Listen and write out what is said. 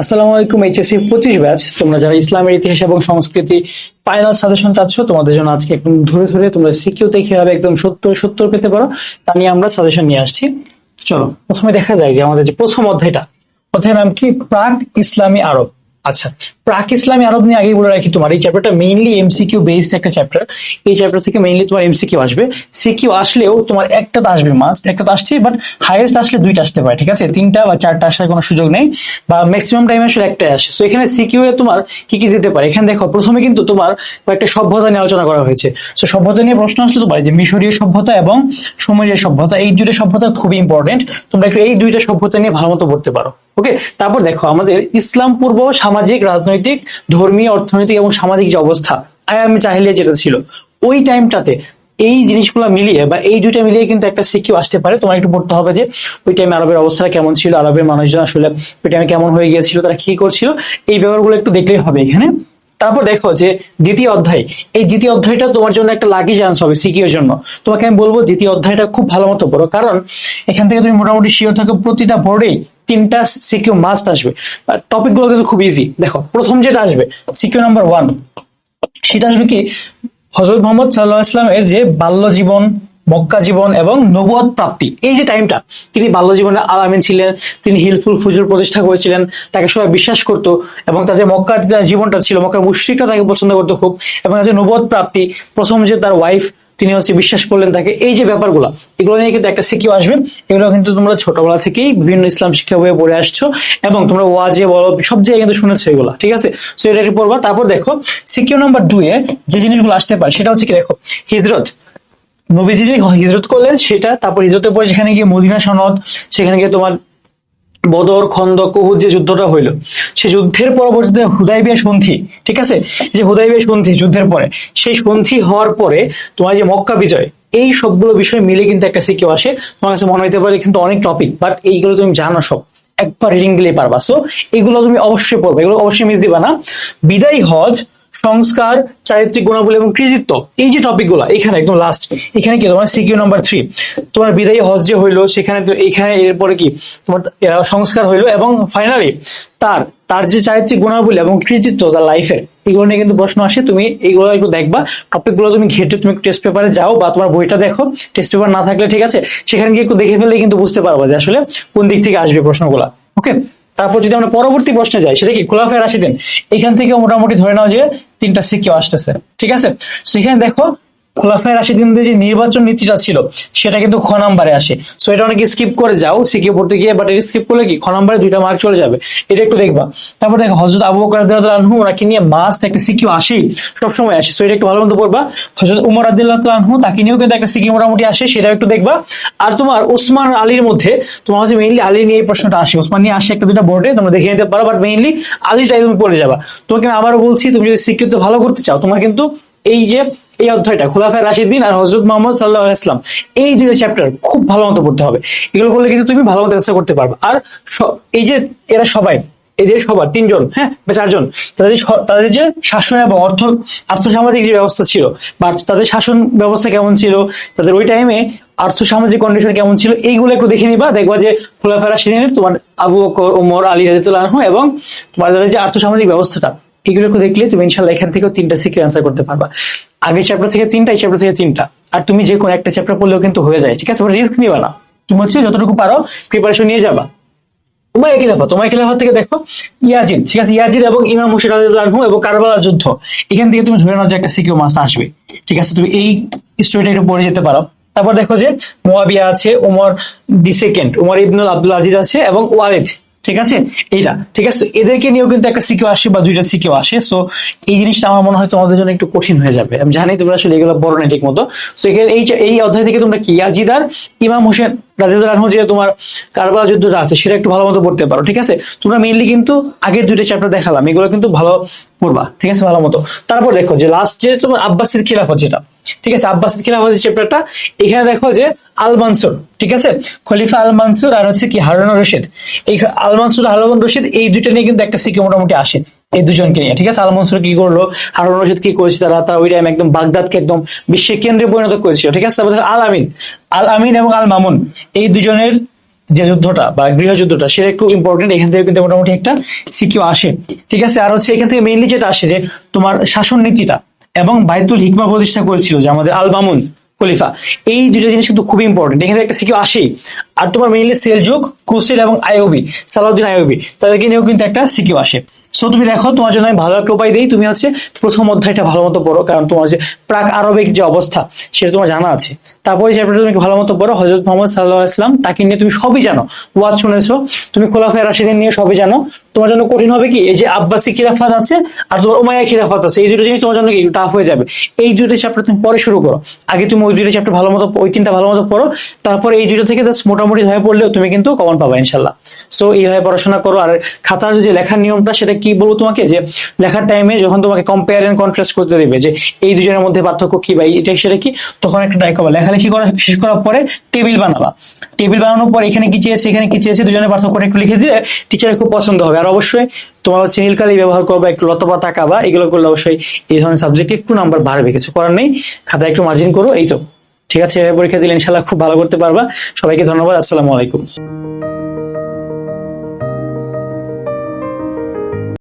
আসসালামু আলাইকুম, এইচএসসি পঁচিশ ব্যাচ। তোমরা যারা ইসলামের ইতিহাস এবং সংস্কৃতি ফাইনাল সাজেশন চাচ্ছ, তোমাদের জন্য আজকে একদম ধরে ধরে তোমরা সিকিউ দেখে হবে, একদম সত্তর সত্তর পেতে পারো। তা নিয়ে আমরা সাজেশন নিয়ে আসছি। চলো, প্রথমে দেখা যায় যে আমাদের যে প্রথম অধ্যায়টা, অধ্যায়ের নাম কি? প্রাক ইসলামী আরব। আচ্ছা প্রাক ইসলামী আরব নিয়ে আগে বলে রাখি তোমার, এই চ্যাপ্টারটা মেইনলি এমসিকিউ বেসড একটা চ্যাপ্টার এই চ্যাপ্টার থেকে মেইনলি তোমার এমসিকিউ আসবে সিকিউ আসলেও তোমার একটা তো আসবে মাস্ট একটা তো আসছে বাট হাইয়েস্ট আসলে দুইটা আসতে পারে, ঠিক আছে? তিনটা বা চারটা আসার কোনো সুযোগ নেই, বা ম্যাক্সিমাম টাইম আসলে একটাই আসে। সো এখানে সিকিউ এ তোমার কি কি দিতে পারে? এখানে দেখো, প্রথমে কিন্তু তোমার কয়েকটা সভ্যতা নিয়ে আলোচনা করা হয়েছে। সো সভ্যতা নিয়ে প্রশ্ন আসলে তোমার যে মিশরীয় সভ্যতা এবং সুমেরীয় সভ্যতা, এই দুইটা সভ্যতা খুবই ইম্পর্টেন্ট তোমরা একটু এই দুইটা সভ্যতা নিয়ে ভালো মতো পড়তে পারো। ওকে তারপর দেখো, আমাদের ইসলাম পূর্ব, সামাজিক, রাজনৈতিক, ধর্মীয়, অর্থনৈতিক এবং সামাজিক যে অবস্থা আয়ামে চাহিলিয়া যেটা ছিল, ওই টাইমটাতে এই জিনিসগুলো মিলিয়ে বা এই দুইটা মিলিয়ে কিন্তু একটা সিকিউ আসতে পারে। তোমার একটু পড়তে হবে যে, ওই টাইমে আরবের অবস্থা কেমন ছিল, আরবের মানুষজন আসলে ওই টাইমে কেমন হয়ে গিয়েছিল, তারা কি করছিল, এই ব্যাপারগুলো একটু দেখলেই হবে এখানে। তারপর দেখো যে, দ্বিতীয় অধ্যায়, এই দ্বিতীয় অধ্যায়টা তোমার জন্য একটা লাকি চান্স হবে সিকিউর জন্য। তোমাকে আমি বলব, দ্বিতীয় অধ্যায়টা খুব ভালো মতো পড়ো, কারণ এখান থেকে তুমি মোটামুটি শিওর থাকো, প্রতিটা বোর্ডেই তিনটা সিকিউ মাস্ট আসবে। টপিকগুলো কিন্তু খুব ইজি দেখো, প্রথম যেটা আসবে সিকিউ নাম্বার ওয়ান সেটা আসবে কি? হজরত মোহাম্মদ সাল্লাহ ইসলামের যে বাল্য জীবন মক্কা জীবন এবং নবুয়ত প্রাপ্তি, এই যে টাইমটা তিনি বাল্য জীবনে আলামিন ছিলেন, তিনি হিলফুল ফুজুর প্রতিষ্ঠা করেছিলেন, তাকে সবাই বিশ্বাস করতো এবং তাদের মক্কার জীবনটা ছিল, মক্কার মুশ্রিকরা তাকে পছন্দ করতো খুব এবং তাদের যে নবুয়ত প্রাপ্তি, প্রথম যে তার ওয়াইফ তিনি হচ্ছে বিশ্বাস করলেন তাকে। এই যে ব্যাপারগুলো, এগুলো নিয়ে কিন্তু একটা সিকিউ আসবে। এগুলো কিন্তু তোমরা ছোটবেলা থেকেই বিভিন্ন ইসলাম শিক্ষা বইয়ে পড়ে আসছো এবং তোমরা ওয়াজে বলো সব জায়গায় কিন্তু শুনেছো এগুলো, ঠিক আছে? সো এটা পড়বা। তারপর দেখো, সিকিউ নাম্বার দুই এ যে জিনিসগুলো আসতে পারে, সেটা হচ্ছে কি, দেখো, হিজরত। নবীজি যে হিজরত করলেন, সেটা, তারপর হিজরতের পরে যেখানে গিয়ে মদিনা সনদ, সেখানে গিয়ে তোমার বদর, খন্দক, উহুদ যে যুদ্ধটা হইল, সে যুদ্ধের পরবর্তীতে হুদাইবিয়া সন্ধি, ঠিক আছে? যে হুদাইবিয়া সন্ধি যুদ্ধের পরে, সেই সন্ধি হওয়ার পরে তোমার যে মক্কা বিজয়, এই সবগুলো বিষয় মিলে কিন্তু একটা সিকিউ আসে। তোমার কাছে মনে হইতে পারে কিন্তু অনেক টপিক বাট এইগুলো তুমি জানো সব। একবার রিডিং দিলেই পারবা। সো এগুলো তুমি অবশ্যই পড়বে, এগুলো অবশ্যই মিস দিবা না। বিদায় হজ সংস্কার, চারিত্রিক গুণাবলী এবং কৃতিত্ব। এই যে টপিকগুলো এখানে একদম লাস্ট এখানে কি তোমার সিকিউ নাম্বার থ্রি তোমার বিদায়ী হজ যে হইল, সেখানে এখানে এরপরে কি? তোমার সংস্কার হইল এবং ফাইনালি তার তার যে চারিত্রিক গুণাবলী এবং কৃতিত্ব তার লাইফের এগুলো নিয়ে কিন্তু প্রশ্ন আসে। তুমি এইগুলো একটু দেখবা। টপিকগুলো তুমি ঘেটে তুমি টেস্ট পেপারে যাও বা তোমার বইটা দেখো। টেস্ট পেপার না থাকলে ঠিক আছে, সেখানে গিয়ে একটু দেখে ফেললে কিন্তু বুঝতে পারবা যে আসলে কোন দিক থেকে আসবে প্রশ্নগুলো। ওকে তারপর যদি আমরা পরবর্তী প্রশ্নে যাই, সেটা কি? খোলাফের রাশিদিন। এখান থেকে মোটামুটি ধরে নাও যে তিনটা সিকিউ আসতেছে। ঠিক আছে? সেখানে দেখো খোলাফায় রাশিদিনদের যে নির্বাচন নীতিটা ছিল, সেটা কিন্তু খ নাম্বারে আসে। সো এটা অনেকে স্কিপ করে, যাও সিকিউ পড়তে গিয়ে বাট এটা স্কিপ করলে কি? খ নাম্বারে দুইটা মার্ক চলে যাবে। এটা একটু দেখবা। তারপর দেখো হজরত আবু বকর আনহু, ওনাকে নিয়ে মাস্ট একটা সিকিউ আসেই, সবসময় আসে। সো এটা একটু ভালো মতো পড়বা। হজরত উমর রাদিয়াল্লাহু আনহু, তাকে নিয়েও কিন্তু একটা সিকিউ মোটামুটি আসে, সেটাও একটু দেখবা। আর তোমার ওসমান আলীর মধ্যে, তোমার হচ্ছে মেইনলি আলী নিয়ে এই প্রশ্নটা আসে। ওসমান নিয়ে আসে একটা দুটা বোর্ডে তোমরা দেখে নিতে পারো বাট মেইনলি আলীটাই তুমি পড়ে যাবা। তোমাকে আমি আবারও বলছি, তুমি যদি সিকিউতে ভালো করতে চাও, তোমার কিন্তু এই যে, এই অধ্যায়টা, খোলাফায় রাশিদিন আর হজরত মোহাম্মদ সাল্লাহ ইসলাম এই দুটো চ্যাপ্টার খুব ভালো মতো পড়তে হবে। এগুলো করলে কিন্তু তুমি ভালো মতো চেষ্টা করতে পারবে। আর এই যে, এরা সবাই এদের সবার, তিনজন হ্যাঁ বা চারজন, তাদের তাদের যে শাসন এবং অর্থ, আর্থসামাজিক যে ব্যবস্থা ছিল, বা তাদের শাসন ব্যবস্থা কেমন ছিল, তাদের ওই টাইমে আর্থসামাজিক কন্ডিশন কেমন ছিল, এইগুলো একটু দেখে নিবা, দেখবা যে খোলাফায় রাশিদিনের তোমার আবু বকর, ওমর, আলী আনহু এবং তোমার যে আর্থসামাজিক ব্যবস্থাটা এগুলো একটু দেখলে তুমি ইনশাল্লাহ এখান থেকেও তিনটা সিকিউ অ্যান্সার করতে পারবা। আগের চ্যাপ্টার থেকে তিনটা, এই চ্যাপ্টার থেকে তিনটা। আর তুমি যে কোনো একটা চ্যাপ্টার পড়লেও কিন্তু হয়ে যায়, ঠিক আছে? রিস্ক নিবা না। তুমি হচ্ছে যতটুকু পারো প্রিপারেশন নিয়ে যাবা। উমায় খিলাফা তোমার খিলাফা থেকে দেখো, ইয়াজিদ, ঠিক আছে? ইয়াজিদ এবং ইমাম রাদিয়াল্লাহু আনহু এবং কারবালা যুদ্ধ। এখান থেকে তুমি ধরে নাও যে একটা সিকিউ মাস্ট আসবে, ঠিক আছে? তুমি এই স্টোরিটা একটু পড়ে যেতে পারো। তারপর দেখো যে মোয়াবিয়া আছে ওমর দি সেকেন্ড ওমর ইবনুল আব্দুল আজিজ আছে এবং ওয়ালিদ। ঠিক আছে? এইটা, ঠিক আছে? এদেরকে নিয়েও কিন্তু একটা সিকিউ আসে বা দুইটা সিকিউ আসে। সো এই জিনিসটা আমার মনে হয় তোমাদের জন্য একটু কঠিন হয়ে যাবে। আমি জানি তোমরা আসলে এগুলো বড় না ঠিক মতো সো এখানে এই এই অধ্যায় থেকে তোমরা কি? ইয়াজিদ আর ইমাম হোসেন রাজিউদ্দৌলা যে তোমার কারবালা যুদ্ধটা আছে, সেটা একটু ভালো মতো পড়তে পারো, ঠিক আছে? তোমরা মেইনলি কিন্তু আগের দুইটা চ্যাপ্টার দেখালাম। এগুলো কিন্তু ভালো পড়বা, ঠিক আছে? ভালো মতো। তারপর দেখো যে লাস্ট যে তোমার আব্বাসির খিলাফত যেটা ঠিক আছে আব্বাসির খিলাফত চ্যাপ্টারটা এখানে দেখো যে আল মানসুর ঠিক আছে? খলিফা আল মানসুর আর হচ্ছে কি হারুন রশিদ। এই আল মানসুর হারুন রশিদ, এই দুইটা নিয়ে কিন্তু একটা সিকে মোটামুটি আসে, এই দুজনকে নিয়ে, ঠিক আছে? আল মনসুর কি করল? হারুন রশিদ কি করেছে? তারা তারা ওই টাইম একদম বাগদাদকে একদম বিশ্বের কেন্দ্রে পরিণত করেছিল, ঠিক আছে? তারপর আল আমিন আল আমিন এবং আল মামুন এই দুজনের যে যুদ্ধটা বা গৃহযুদ্ধটা সেটা একটু ইম্পর্টেন্ট এখান থেকে কিন্তু মোটামুটি একটা সিকিউ আসে, ঠিক আছে? আর হচ্ছে এখান থেকে মেইনলি যেটা আসে যে তোমার শাসন নীতিটা এবং বাইতুল হিকমা প্রতিষ্ঠা করেছিল যে আমাদের আল মামুন খলিফা। এই দুটো জিনিস কিন্তু খুবই ইম্পর্টেন্ট এখানে একটা সিকিউ আসে। আর তোমার মেইনলি সেলজুক ক্রুসেল এবং আইওবি সালাউদ্দিন আইওবি তাদেরকে নিয়েও কিন্তু একটা সিকিউ আসে। সো তুমি দেখো, তোমার জন্য আমি ভালো একটা উপায় দিই। তুমি হচ্ছে প্রথম অধ্যায়টা ভালো মতো পড়ো, কারণ তোমার যে প্রাক আরবিক যে অবস্থা, সেটা তোমার জানা আছে। তারপরে চ্যাপ্টারটা তুমি ভালো মতো পড়ো হজরত মোহাম্মদ সাল্লাহ ইসলাম তাকে নিয়ে তুমি সবই জানো। ওয়াজ শুনেছো তুমি খোলাফায় রাশিদিন নিয়ে সবই জানো। তোমার জন্য কঠিন হবে কি? এই যে আব্বাসি খিলাফাত আছে আর তোমার ওমায়া খিলাফাত আছে। এই দুটো জিনিস তোমার জন্য কি? টাফ হয়ে যাবে। এই দুটো চ্যাপ্টার তুমি পরে শুরু করো। আগে তুমি ওই দুটো চ্যাপ্টার ভালো মতো ওই তিনটা ভালো মতো পড়ো। তারপরে এই দুটো থেকে জাস্ট মোটামুটি হয়ে পড়লেও তুমি কিন্তু কমন পাবা ইনশাল্লাহ সো এইভাবে পড়াশোনা করো। আর খাতার যে লেখার নিয়মটা, সেটা কি বলব তোমাকে? যে লেখার টাইমে যখন তোমাকে কম্পেয়ার এন্ড কন্ট্রাস্ট করতে দেবে, যে এই দুজনের মধ্যে পার্থক্য কি বা এটা সেটা কি, তখন একটা ট্রাই করবা লেখালেখি করা শেষ করার পরে টেবিল বানাবা। টেবিল বানানোর পর এখানে কি চেয়েছে, এখানে কি চেয়েছে, দুজনের পার্থক্য একটু লিখে দিলে টিচারের খুব পছন্দ হবে। আর অবশ্যই তোমার হচ্ছে নীলকালি ব্যবহার করবা, একটু লতপা তাকাবা এগুলো করলে অবশ্যই এই ধরনের সাবজেক্টে একটু নাম্বার বাড়বে। কিছু করার নেই খাতায় একটু মার্জিন করো, এই তো। ঠিক আছে পরীক্ষা দিলে ইনশাল্লাহ খুব ভালো করতে পারবা। সবাইকে ধন্যবাদ, আসসালামু আলাইকুম।